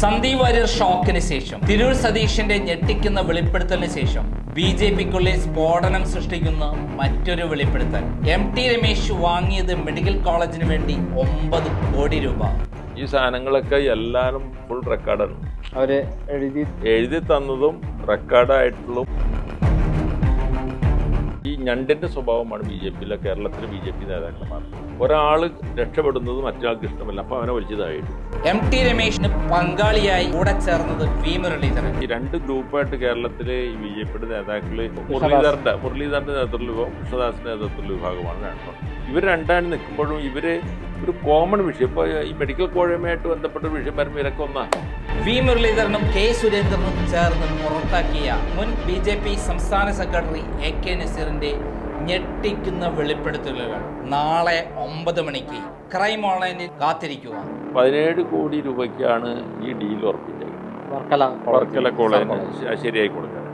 സന്ദീപ് വാര്യർ ഷോക്കിന് ശേഷം തിരൂർ സതീഷിന്റെ ഞെട്ടിക്കുന്ന വെളിപ്പെടുത്തലിന് ശേഷം ബി ജെ പിക്കുള്ളിൽ സ്ഫോടനം സൃഷ്ടിക്കുന്ന മറ്റൊരു വെളിപ്പെടുത്തൽ. എം ടി രമേശ് വാങ്ങിയത് മെഡിക്കൽ കോളേജിന് വേണ്ടി ഒമ്പത് കോടി രൂപ. ഈ സാധനങ്ങളൊക്കെ എല്ലാവരും ഫുൾ റെക്കോർഡാണ് അവർ എഴുതി എഴുതി തന്നതും റെക്കോർഡായിട്ടുള്ള ഈ ഞണ്ടിന്റെ സ്വഭാവമാണ് ബി ജെ പിയിലെ കേരളത്തിലെ ബി ജെ പി നേതാക്കന്മാർ. ഒരാൾ രക്ഷപ്പെടുന്നത് മറ്റൊരാൾക്ക് ഇഷ്ടമല്ല അപ്പൊ അവനെ വലിച്ചതായിട്ട്. എം ടി രമേശിന് പങ്കാളിയായി കൂടെ ചേർന്നത് വി മുരളീധരൻ. ഈ രണ്ട് ഗ്രൂപ്പായിട്ട് കേരളത്തിലെ ഈ ബി ജെ പിയുടെ നേതാക്കൾ മുരളീധരന്റെ മുരളീധരന്റെ നേതൃത്വത്തിൽ വിഭാഗം കൃഷ്ണദാസിന്റെ നേതൃത്വത്തിലുള്ള വിഭാഗമാണ് രണ്ടും ഇവർ രണ്ടാണ് നിൽക്കുമ്പോഴും ഇവർ ഒരു കോമൺ വിഷയം. ഇപ്പൊ ഈ മെഡിക്കൽ കോഴയുമായിട്ട് ബന്ധപ്പെട്ട ഒരു വിഷയം വരുമ്പോൾ ഇതൊക്കെ ഒന്നാണ് വി മുരളീധരനും കെ സുരേന്ദ്രനും ചേർന്ന് പുറത്താക്കിയ മുൻ ബി ജെ പി സംസ്ഥാന സെക്രട്ടറി എ കെ നസീറിന്റെ ഞെട്ടിക്കുന്ന വെളിപ്പെടുത്തലുകൾ നാളെ ഒമ്പത് മണിക്ക്. ക്രൈം ഓൺലൈനിൽ കാത്തിരിക്കുക. പതിനേഴ് കോടി രൂപയ്ക്കാണ് ഈ ഡീൽ ഉറപ്പിച്ചത് വർക്കല വർക്കല കോളേജിന് ശരിയായി കൊടുക്കാൻ.